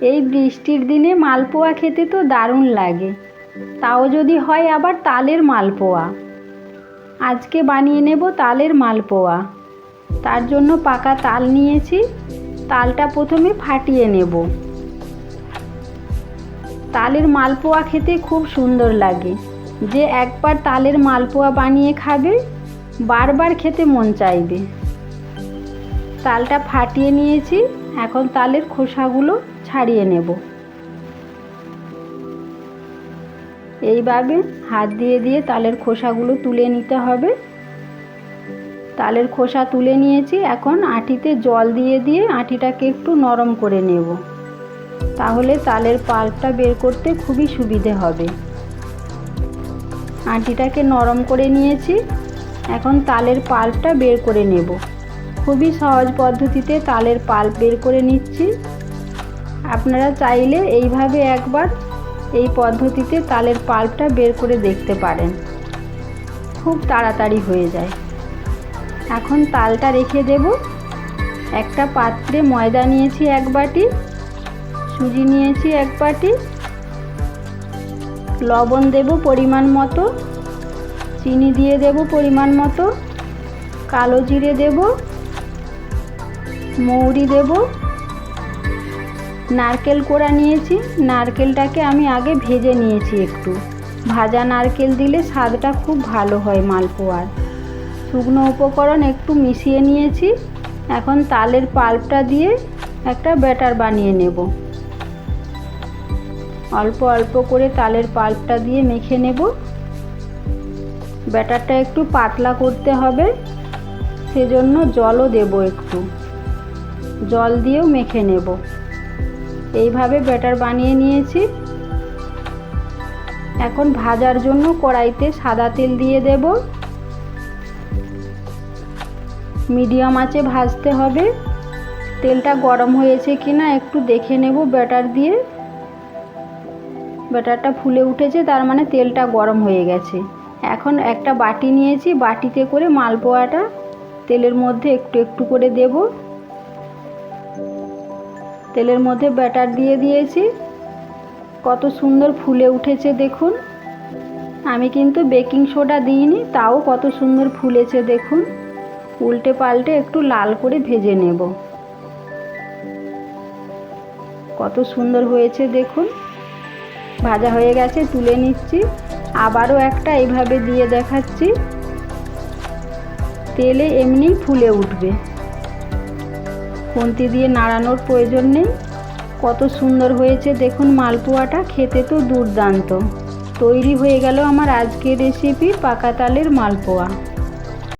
এই বৃষ্টির দিনে মালপোয়া খেতে তো দারুণ লাগে। তাও যদি হয় আবার তালের মালপোয়া। আজকে বানিয়ে নেব তালের মালপোয়া। তার জন্য পাকা তাল নিয়েছি। তালটা প্রথমে ফাটিয়ে নেব। তালের মালপোয়া খেতে খুব সুন্দর লাগে। যে একবার তালের মালপোয়া বানিয়ে খাবে, বারবার খেতে মন চাইবে। তালটা ফাটিয়ে নিয়েছি। এখন তালের খোসাগুলো ছাড়িয়ে নেব। এইভাবে হাত দিয়ে দিয়ে তালের খোসাগুলো তুলে নিতে হবে। তালের খোসা তুলে নিয়েছি। এখন আটিতে জল দিয়ে দিয়ে আটিটাকে একটু নরম করে নেব। তাহলে তালের পাল্পটা বের করতে খুবই সুবিধে হবে। আটিটাকে নরম করে নিয়েছি। এখন তালের পাল্পটা বের করে নেব। খুবই সহজ পদ্ধতিতে তালের পাল্প বের করে নিচ্ছি। আপনারা চাইলে এইভাবে একবার এই পদ্ধতিতে তালের পাল্পটা বের করে দেখতে পারেন। খুব তাড়াতাড়ি হয়ে যায়। এখন তালটা রেখে দেব। একটা পাত্রে ময়দা নিয়েছি এক বাটি, সুজি নিয়েছি এক বাটি, লবণ দেব পরিমাণ মতো, চিনি দিয়ে দেব পরিমাণ মতো, কালো জিরে দেব মৌরি দেব। নারকেল কোড়া নিয়েছি। নারকেলটাকে আমি আগে ভেজে নিয়েছি একটু। ভাজা নারকেল দিলে স্বাদটা খুব ভালো হয় মালপোয়ার। শুকনো উপকরণ একটু মিশিয়ে নিয়েছি। এখন তালের পাল্পটা দিয়ে একটা ব্যাটার বানিয়ে নেব। অল্প অল্প করে তালের পাল্পটা দিয়ে মেখে নেব। ব্যাটারটা একটু পাতলা করতে হবে। সেজন্য জলও দেব একটু। জল দিয়েও মেখে নেব। এইভাবে ব্যাটার বানিয়ে নিয়েছি। এখন ভাজার জন্য কড়াইতে সাদা তেল দিয়ে দেব। মিডিয়াম আঁচে ভাজতে হবে। তেলটা গরম হয়েছে কি না একটু দেখে নেব ব্যাটার দিয়ে। ব্যাটারটা ফুলে উঠেছে, তার মানে তেলটা গরম হয়ে গেছে। এখন একটা বাটি নিয়েছি, বাটিতে করে মালপোয়াটা তেলের মধ্যে একটু একটু করে দেব। তেলের মধ্যে ব্যাটার দিয়ে দিয়েছি। কত সুন্দর ফুলে উঠেছে দেখুন। আমি কিন্তু বেকিং সোডা দিইনি, তাও কত সুন্দর ফুলেছে দেখুন। উল্টে পাল্টে একটু লাল করে ভেজে নেব। কত সুন্দর হয়েছে দেখুন। ভাজা হয়ে গেছে, তুলে নিচ্ছি। আবারও একটা এইভাবে দিয়ে দেখাচ্ছি। তেলে এমনি ফুলে উঠবে। খুন্তি দিয়ে নাড়ানোর প্রয়োজন নেই। কত সুন্দর হয়েছে দেখুন মালপোয়াটা, খেতে তো দুর্দান্ত। তৈরি হয়ে গেল আমার আজকের রেসিপি পাকা তালের মালপোয়া।